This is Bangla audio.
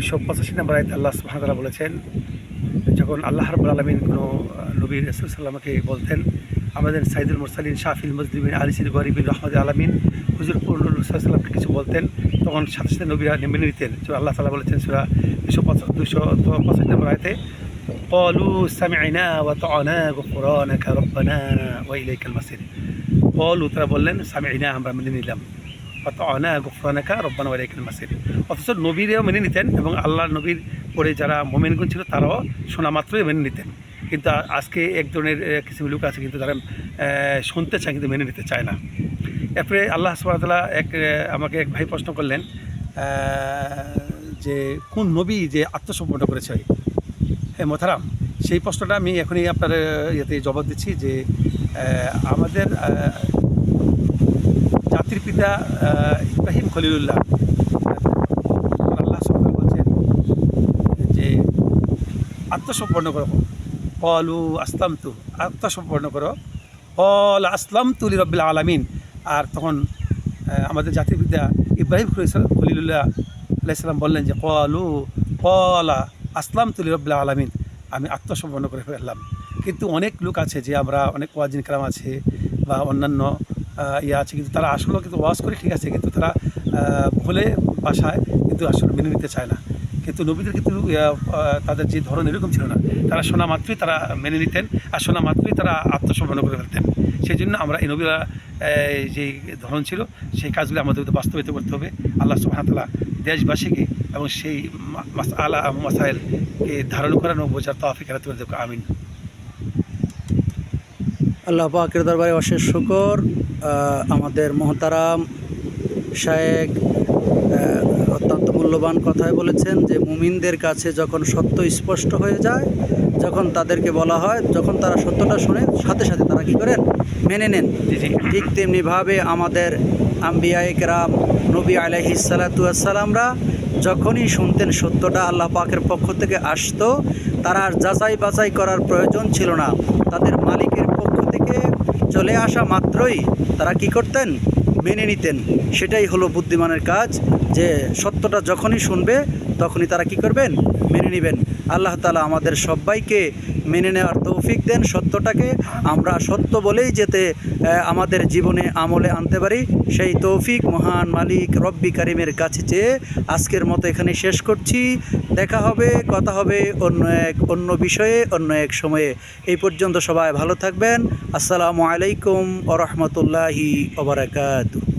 দুশো পঁচাশি নম্বর আয়তে আল্লাহ সুহামতাল্লাহ বলেছেন যখন আল্লাহ রবুল আলমিন কোনো নবী রসুল সাল্লামকে বলতেন আমাদের সাইদুল মুরসালিন শাফিল মজলিমিন আলিসির গরিবিন রহমদ আলমিন হুজুর সাল্লামকে কিছু বলতেন তখন সাথে সাথে নবীরা মেনে নিতেন যে আল্লাহ তালা বলেছেন সুরা দুশো দুশো পঁচাশি নম্বর আয়তে قالوا سمعنا وطعنا غفرانك ربنا وإليك المصير قالوا তারা বললেন সামিনা আমরা মেনে নিলাম অনা গুফরানাকা, রব্বানা ওয়ালাইকুল মাসির। অথচ নবীরেও মেনে নিতেন এবং আল্লাহ নবীর পরে যারা মোমেনগুন ছিল, তারাও শোনা মাত্রই মেনে নিতেন। কিন্তু আজকে এক ধরনের কিছু লোক আছে কিন্তু তারা শুনতে চায় কিন্তু মেনে নিতে চায় না। এরপরে আল্লাহ সুবাহতাল্লাহ এক আমাকে এক ভাই প্রশ্ন করলেন যে কোন নবী যে আত্মসম্পন্ন করেছে? হ্যাঁ মোথারাম সেই প্রশ্নটা আমি এখনই আপনার ইয়েতে জবাব দিচ্ছি যে আমাদের জাতির পিতা ইব্রাহিম খলিলুল্লাহ। আল্লাহ বলছেন যে আত্মসমর্পণ করো। কলু আসলাম তু আত্মসম্পন্ন করো। কল আসলাম তুলি রব্বিল আলামিন। আর তখন আমাদের জাতির পিতা ইব্রাহিম খলিল- খলিলুল্লাহ আলাইসাল্লাম বললেন যে কলু কলা আসলাম তুলি রব্বিল আলামিন। আমি আত্মসম্পন্ন করে ফেললাম। কিন্তু অনেক লোক আছে যে, আমরা অনেক ওয়াজিন কালাম আছে বা অন্যান্য ইয়ে আছে, কিন্তু তারা আসলে কিন্তু ওয়াজ করে ঠিক আছে, কিন্তু তারা ভুলে বাসায় কিন্তু আসলে মেনে নিতে চায় না। কিন্তু নবীদের কিন্তু তাদের যে ধরন এরকম ছিল না। তারা শোনা মাত্রই তারা মেনে নিতেন আর শোনা মাত্রই তারা আত্মসমর্পণ করে ফেলতেন। সেই জন্য আমরা এই নবীরা যে ধরন ছিল, সেই কাজগুলো আমাদের বাস্তবায়িত করতে হবে। আল্লাহ সুবাহতাল্লাহ দেশবাসীকে এবং সেই আলা, মাসাইলকে ধারণ করানো বোঝার তফিক আমিন। আল্লাহ পাকের দরবারে অশেষ শুকর। আমাদের মহতারাম শায়েক অত্যন্ত মূল্যবান কথাই বলেছেন যে মুমিনদের কাছে যখন সত্য স্পষ্ট হয়ে যায় যখন তাদেরকে বলা হয় যখন তারা সত্যটা শোনে সাথে সাথে তারা কি করেন? মেনে নেন। ঠিক তেমনিভাবে আমাদের আম্বিয়া একরাম নবী আলাইহি সালাতামরা যখনই শুনতেন সত্যটা আল্লাহ পাকের পক্ষ থেকে আসতো তারা আর যাচাই বাছাই করার প্রয়োজন ছিল না। তাদের মালিকের থেকে চলে আসা মাত্রই তারা কি করতেন? মেনে নিতেন। সেটাই হলো বুদ্ধিমানের কাজ, যে সত্যটা যখনই শুনবে, তখনই তারা কি করবেন? মেনে নেবেন। আল্লাহ তালা আমাদের সবাইকে মেনে নেওয়ার তৌফিক দেন। সত্যটাকে আমরা সত্য বলেই যেতে আমাদের জীবনে আমলে আনতে পারি। সেই তৌফিক মহান মালিক রব্বি কারিমের কাছে চেয়ে আজকের মতো এখানে শেষ করছি। দেখা হবে, কথা হবে অন্য এক, অন্য বিষয়ে, অন্য এক সময়ে। এই পর্যন্ত সবাই ভালো থাকবেন। আসসালামু আলাইকুম ও রহমতুল্লাহি ওবরাকাতু